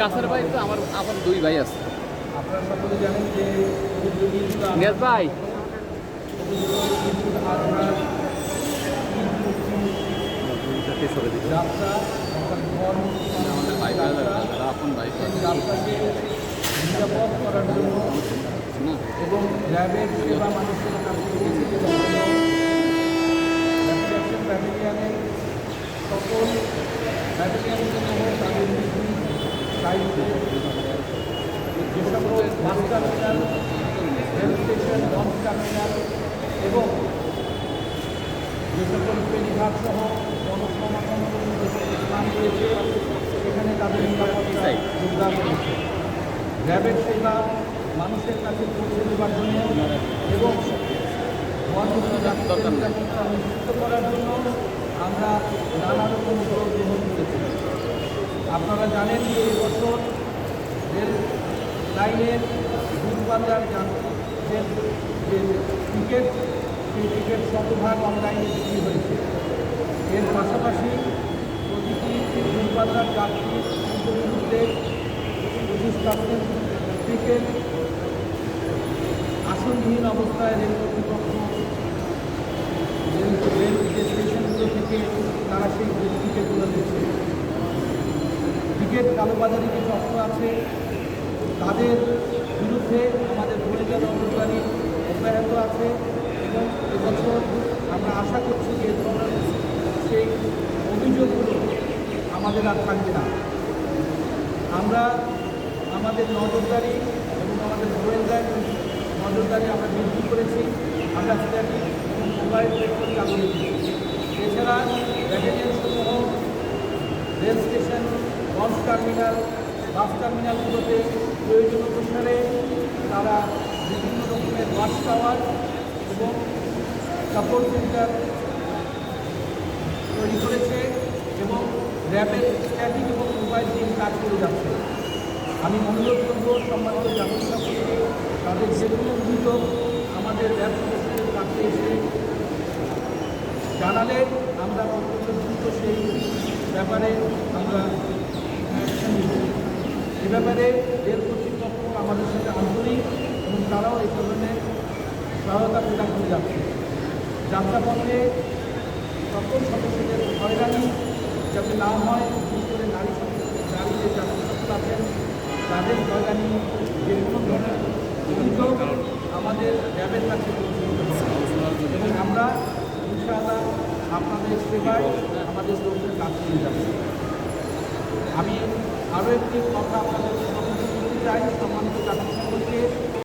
কাছের ভাই তো আমার আমার দুই ভাই আছে। আপনারা সকলে জানেন যে গ্যাস ভাই। আমাদের ভাই আপন ভাই নিরাপদ করার জন্য এবং র্যাবের সেবা মানুষের যে সকল bus terminal rail station launch terminal এবং যে সকল ফেরিঘাট সহ জনসমাগম রয়েছে সেখানে তাদের নিরাপত্তায় যোগদান রয়েছে র্যাবের সেবা মানুষের কাছে পৌঁছে দেওয়ার জন্য এবং নিশ্চিত করার জন্য আমরা নানা রকম গ্রহণ করেছি আপনারা জানেন যে এবছর রেল লাইনের যে টিকিট, সেই টিকিট শতভাগ অনলাইনে বিক্রি হয়েছে। এর পাশাপাশি প্রতিটি দূরপাল্লার যাত্রীর বিরুদ্ধে পঁচিশ পার্সেন্ট টিকিট আসনবিহীন অবস্থায় রেল কর্তৃপক্ষ রেল রেল স্টেশনগুলো থেকে তারা সেই টিকিটগুলো দিচ্ছে টিকিট কালোবাজারি যে চক্র আছে, তাদের বিরুদ্ধে আমাদের ভূমিকা নজরদারি অব্যাহত আছে এবং এবছর আমরা আশা করছি যে ধরনের সেই অভিযোগগুলো আমাদের আর থাকবে না। আমরা আমাদের নজরদারি এবং আমাদের গোয়েন্দার নজরদারি আমরা বৃদ্ধি করেছি, আমরা সেটাকে মোবাইল রেকর্ড চালু রেখেছি এছাড়া ব্যাটালিয়ন সমূহ rail station launch terminal, bus টার্মিনালগুলোতে প্রয়োজন অনুসারে তারা বিভিন্ন রকমের ওয়াচ টাওয়ার এবং সাপোর্ট সেন্টার তৈরি করেছে এবং র্যাবের স্ট্যাটিক এবং মোবাইল টিম কাজ করে যাচ্ছে। আমি অনুরোধ করব সম্মানিত জাতীয় ছাত্রীকে তাদের যে কোনো অভিযোগ আমাদের র্যাব সদস্যদের কাছে এসে জানালে আমরা অত্যন্ত দ্রুত সেই ব্যাপারে আমরা নিব এ ব্যাপারে রেল কর্তৃপক্ষ আমাদের সাথে আন্তরিক এবং তারাও এই ধরনের সহায়তা প্রদান করে যাচ্ছে। যাত্রাপথে সকল সদস্যদের হয়রানি যাতে না হয়, বিশেষ করে নারী সদস্য- নারী যে যাত্রী সকল আছেন, তাদের হয়রানি যে কোনো ধরনের অভিযোগ আমাদের র্যাবের কাছে এবং আমরা ইনশাআল্লাহ আপনাদের সেবায় আমাদের লোকদের কাজ করে যাচ্ছি আমি আরও একটি কথা আপনাদের চাই সম্মানিত জাতীয়